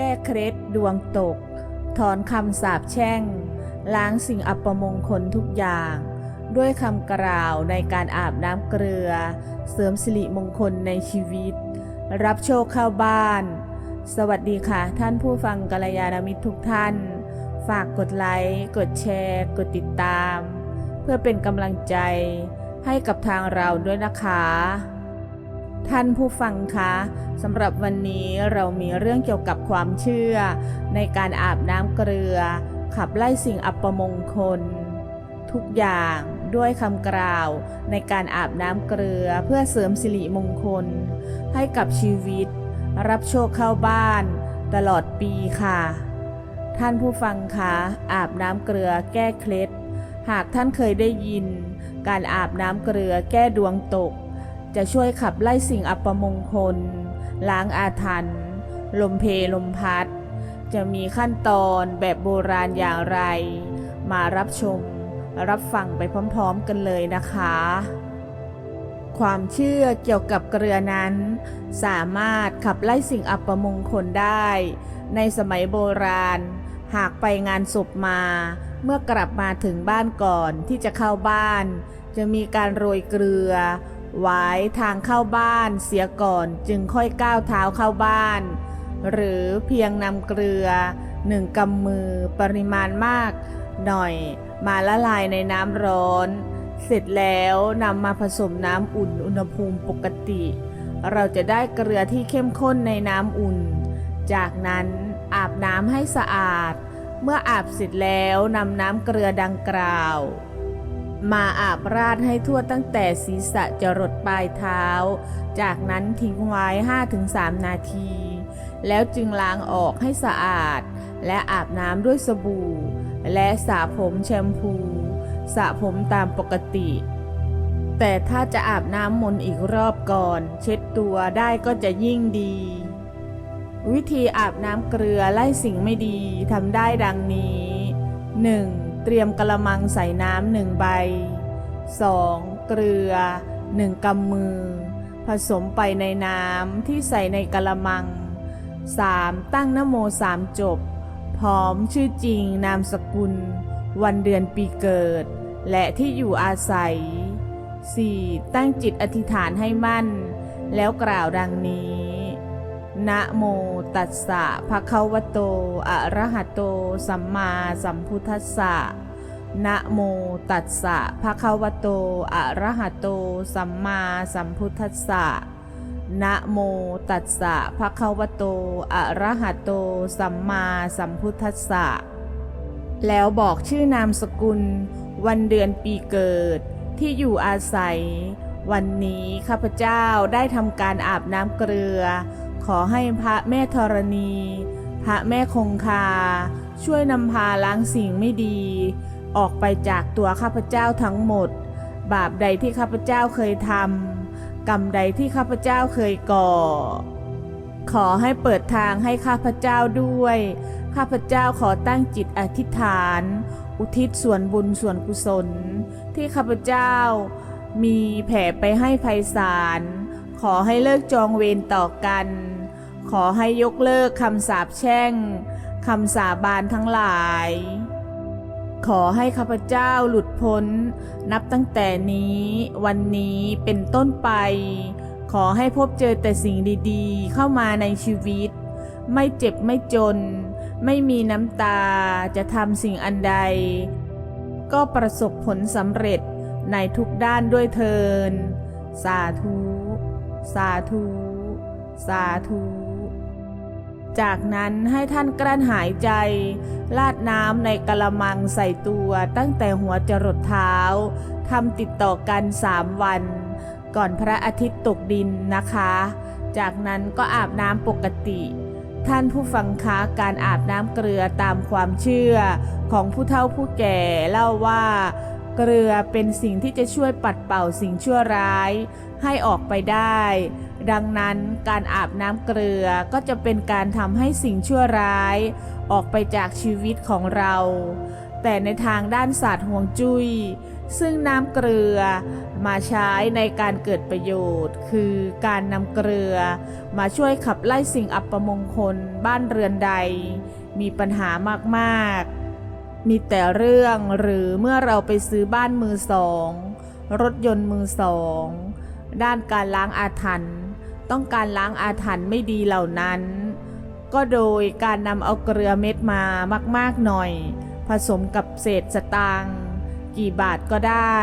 แก้เคล็ดดวงตก ถอนคำสาปแช่ง ล้างสิ่งอัปมงคลทุกอย่าง ด้วยคำกล่าวในการอาบน้ำเกลือ เสริมสิริมงคลในชีวิต รับโชคเข้าบ้าน สวัสดีค่ะท่านผู้ฟังกัลยาณมิตรทุกท่าน ฝากกดไลค์ กดแชร์ กดติดตาม เพื่อเป็นกำลังใจให้กับทางเราด้วยนะคะ ท่านผู้ฟังคะสำหรับวันนี้เรามีเรื่องเกี่ยวกับความเชื่อ ในการอาบน้ำเกลือ ขับไล่สิ่งอัปมงคล ทุกอย่างด้วยคำกล่าว ในการอาบน้ำเกลือเพื่อเสริมสิริมงคล ให้กับชีวิต รับโชคเข้าบ้าน ตลอดปีค่ะ ท่านผู้ฟังคะอาบน้ำเกลือแก้เคล็ด หากท่านเคยได้ยิน การอาบน้ำเกลือแก้ดวงตก จะช่วยขับไล่สิ่งอัปมงคล ล้างอาถรรพ์ลมเพลมพัด จะมีขั้นตอนแบบโบราณอย่างไร มารับชม รับฟังไปพร้อมๆกันเลยนะคะ ความเชื่อเกี่ยวกับเกลือนั้น สามารถขับไล่สิ่งอัปมงคลได้ ในสมัยโบราณ หากไปงานศพมา เมื่อกลับมาถึงบ้านก่อนที่จะเข้าบ้าน จะมีการโรยเกลือ ไว้ทางเข้าบ้านเสียก่อนจึงค่อยก้าวเท้าเข้าบ้าน หรือเพียงนำเกลือหนึ่งกำมือปริมาณมาก หน่อยมาละลายในน้ำร้อน เสร็จแล้วนำมาผสมน้ำอุ่นอุณหภูมิปกติ เราจะได้เกลือที่เข้มข้นในน้ำอุ่น จากนั้นอาบน้ำให้สะอาด เมื่ออาบเสร็จแล้วนำน้ำเกลือดังกล่าว มาอาบราดให้ทั่วตั้งแต่ศีรษะจรดปลายเท้า จากนั้นทิ้งไว้ 5-3 นาที แล้วจึงล้างออกให้สะอาด และอาบน้ำด้วยสบู่ และสระผมแชมพู สระผมตามปกติ แต่ถ้าจะอาบน้ำมนต์อีกรอบก่อน เช็ดตัวได้ก็จะยิ่งดี วิธีอาบน้ำเกลือไล่สิ่งไม่ดีทำได้ดังนี้ 1. เตรียมกระมังใส่น้ำหนึ่งใบ 2. เกลือ 1กำมือ ผสมไปในน้ำที่ใส่ในกระมัง 3. ตั้งนโมสามจบ พร้อมชื่อจริงนามสกุล วันเดือนปีเกิด และที่อยู่อาศัย 4. ตั้งจิตอธิษฐานให้มั่น แล้วกล่าวดังนี้ นะโม ตัสสะภะคะวะโต อะระหะโต สัมมาสัมพุทธัสสะ นะโมตัสสะภะคะวะโต อะระหะโต สัมมาสัมพุทธัสสะ นะโมตัสสะภะคะวะโต อะระหะโต สัมมาสัมพุทธัสสะ แล้วบอกชื่อนามสกุล วันเดือนปีเกิด ที่อยู่อาศัย วันนี้ข้าพเจ้าได้ทำการอาบน้ำเกลือ ขอให้พระแม่ธรณี พระแม่คงคา ช่วยนำพาล้างสิ่งไม่ดี ออกไปจากตัวข้าพเจ้าทั้งหมด บาปใดที่ข้าพเจ้าเคยทำกรรมใดที่ข้าพเจ้าเคยก่อ ขอให้เปิดทางให้ข้าพเจ้าด้วย ข้าพเจ้าขอตั้งจิตอธิษฐาน อุทิศส่วนบุญส่วนกุศล ที่ข้าพเจ้ามีแผ่ไปให้ไพศาลขอให้เลิกจองเวรต่อกัน ขอให้ยกเลิกคำสาปแช่งคำสาบานทั้งหลาย ขอให้ข้าพเจ้าหลุดพ้น นับตั้งแต่นี้ วันนี้เป็นต้นไป ขอให้พบเจอแต่สิ่งดีๆ เข้ามาในชีวิต ไม่เจ็บไม่จน ไม่มีน้ำตาจะทำสิ่งอันใด ก็ประสบผลสำเร็จในทุกด้านด้วยเทิน สาธุ สาธุ สาธุ จากนั้นให้ท่านกลั้นหายใจ ลาดน้ำในกระมังใส่ตัวตั้งแต่หัวจรดเท้าทำติดต่อกันสามวัน ก่อนพระอาทิตย์ตกดินนะคะ จากนั้นก็อาบน้ำปกติ ท่านผู้ฟังคะการอาบน้ำเกลือตามความเชื่อของผู้เฒ่าผู้แก่เล่าว่า เกลือเป็นสิ่งที่จะช่วยปัดเป่าสิ่งชั่วร้าย ให้ออกไปได้ ดังนั้นการอาบน้ำเกลือก็จะเป็นการทำให้สิ่งชั่วร้ายออกไปจากชีวิตของเรา แต่ในทางด้านศาสตร์ห่วงจุย้ยซึ่งน้ำเกลือมาใช้ในการเกิดประโยชน์ คือการนำเกลือ มาช่วยขับไล่สิ่งอัปมงคลบ้านเรือนใด มีปัญหามากๆ มีแต่เรื่องหรือเมื่อเราไปซื้อบ้านมือสอง รถยนต์มือสอง ด้านการล้างอาถรรพ์ ต้องการล้างอาถรรพ์ไม่ดีเหล่านั้น ก็โดยการนำเอาเกลือเม็ดมามากๆหน่อย ผสมกับเศษสตางค์กี่บาทก็ได้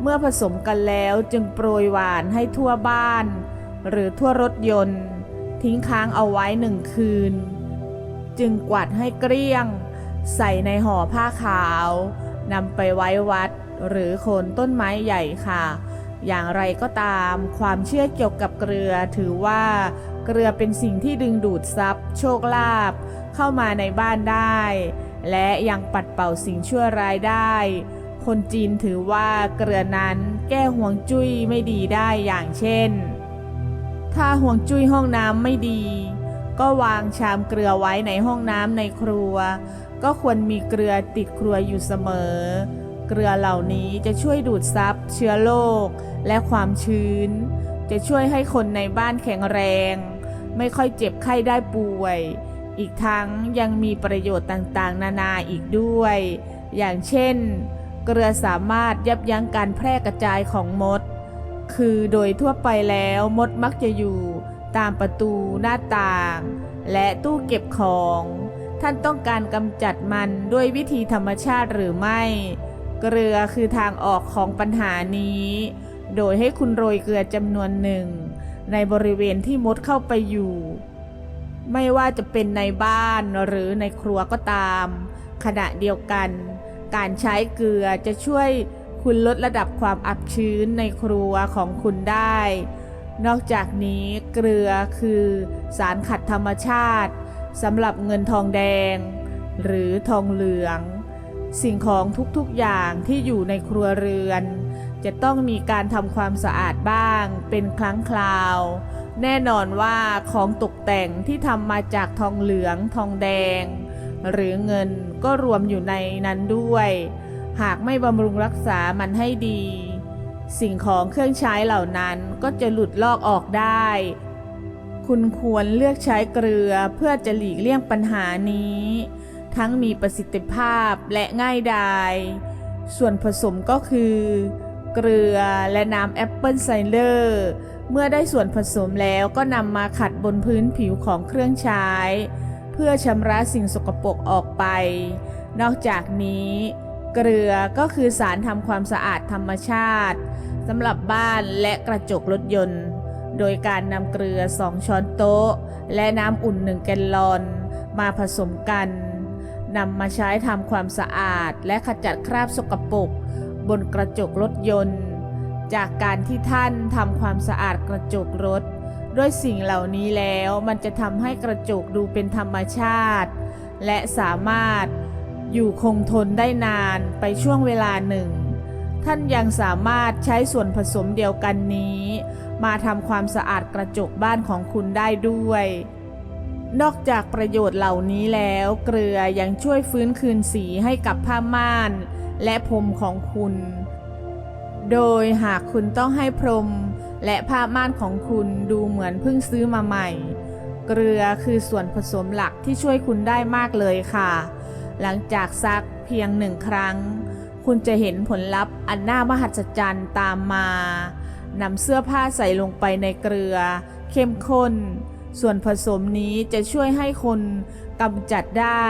เมื่อผสมกันแล้วจึงโปรยหวานให้ทั่วบ้าน หรือทั่วรถยนต์ ทิ้งค้างเอาไว้หนึ่งคืน จึงกวาดให้เกลี้ยง ใส่ในห่อผ้าขาวนำไปไว้วัดหรือโคนต้นไม้ใหญ่ค่ะ อย่างไรก็ตาม ความเชื่อเกี่ยวกับเกลือถือว่าเกลือเป็นสิ่งที่ดึงดูดทรัพย์ โชคลาภเข้ามาในบ้านได้ และยังปัดเป่าสิ่งชั่วร้ายได้ คนจีนถือว่าเกลือนั้นแก้ห่วงจุ้ยไม่ดีได้อย่างเช่น ถ้าห่วงจุ้ยห้องน้ำไม่ดี ก็วางชามเกลือไว้ในห้องน้ำในครัว ก็ควรมีเกลือติดครัวอยู่เสมอ เกลือเหล่านี้จะช่วยดูดซับเชื้อโรคและความชื้น จะช่วยให้คนในบ้านแข็งแรง ไม่ค่อยเจ็บไข้ได้ป่วย อีกทั้งยังมีประโยชน์ต่างๆ นานาอีกด้วย อย่างเช่น เกลือสามารถยับยั้งการแพร่กระจายของมด คือโดยทั่วไปแล้วมดมักจะอยู่ตามประตูหน้าต่าง และตู้เก็บของท่านต้องการกำจัดมันด้วยวิธีธรรมชาติหรือไม่ เกลือคือทางออกของปัญหานี้ โดยให้คุณโรยเกลือจำนวนหนึ่ง ในบริเวณที่มดเข้าไปอยู่ ไม่ว่าจะเป็นในบ้านหรือในครัวก็ตาม ขณะเดียวกัน การใช้เกลือจะช่วยคุณลดระดับความอับชื้นในครัวของคุณได้ นอกจากนี้เกลือคือสารขัดธรรมชาติสำหรับเงินทองแดง หรือทองเหลือง สิ่งของทุกๆอย่างที่อยู่ในครัวเรือน จะต้องมีการทำความสะอาดบ้าง เป็นครั้งคราว แน่นอนว่าของตกแต่งที่ทำมาจากทองเหลือง ทองแดง หรือเงินก็รวมอยู่ในนั้นด้วย หากไม่บำรุงรักษามันให้ดี สิ่งของเครื่องใช้เหล่านั้นก็จะหลุดลอกออกได้ คุณควรเลือกใช้เกลือเพื่อจะหลีกเลี่ยงปัญหานี้ ทั้งมีประสิทธิภาพและง่ายดาย ส่วนผสมก็คือ เกลือและน้ำแอปเปิลไซเดอร์เมื่อได้ส่วนผสมแล้วก็นำมาขัดบนพื้นผิวของเครื่องใช้ เพื่อชำระสิ่งสกปรกออกไป นอกจากนี้ เกลือก็คือสารทำความสะอาดธรรมชาติสำหรับบ้านและกระจกรถยนต์ โดยการนำเกลือ 2 ช้อนโต๊ะ และน้ำอุ่น 1 แกลลอน มาผสมกัน นำมาใช้ทำความสะอาดและขจัดคราบสกปรกบนกระจกรถยนต์ จากการที่ท่านทำความสะอาดกระจกรถ ด้วยสิ่งเหล่านี้แล้วมันจะทำให้กระจกดูเป็นธรรมชาติ และสามารถอยู่คงทนได้นานไปช่วงเวลาหนึ่ง ท่านยังสามารถใช้ส่วนผสมเดียวกันนี้ มาทำความสะอาดกระจกบ้านของคุณได้ด้วย นอกจากประโยชน์เหล่านี้แล้ว เกลือยังช่วยฟื้นคืนสีให้กับผ้าม่าน และพรมของคุณ โดยหากคุณต้องให้พรม และผ้าม่านของคุณดูเหมือนเพิ่งซื้อมาใหม่ เกลือคือส่วนผสมหลักที่ช่วยคุณได้มากเลยค่ะ หลังจากซักเพียงหนึ่งครั้ง คุณจะเห็นผลลัพธ์อันน่ามหัศจรรย์ตามมานำเสื้อผ้าใส่ลงไปในเกลือ เข้มข้น ส่วนผสมนี้จะช่วยให้คนกำจัดได้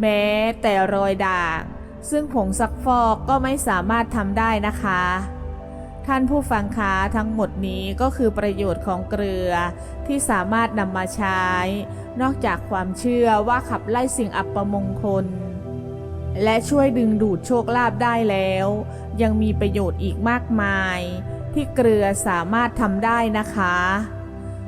แม้แต่รอยด่าง ซึ่งผงซักฟอกก็ไม่สามารถทำได้นะคะ ท่านผู้ฟังคะทั้งหมดนี้ก็คือประโยชน์ของเกลือที่สามารถนำมาใช้ นอกจากความเชื่อว่าขับไล่สิ่งอัปมงคล และช่วยดึงดูดโชคลาภได้แล้ว ยังมีประโยชน์อีกมากมาย ที่เกลือสามารถทำได้นะคะ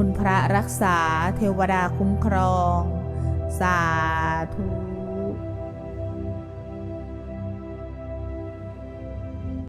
คุณพระรักษาเทวดาคุ้มครอง สาธุ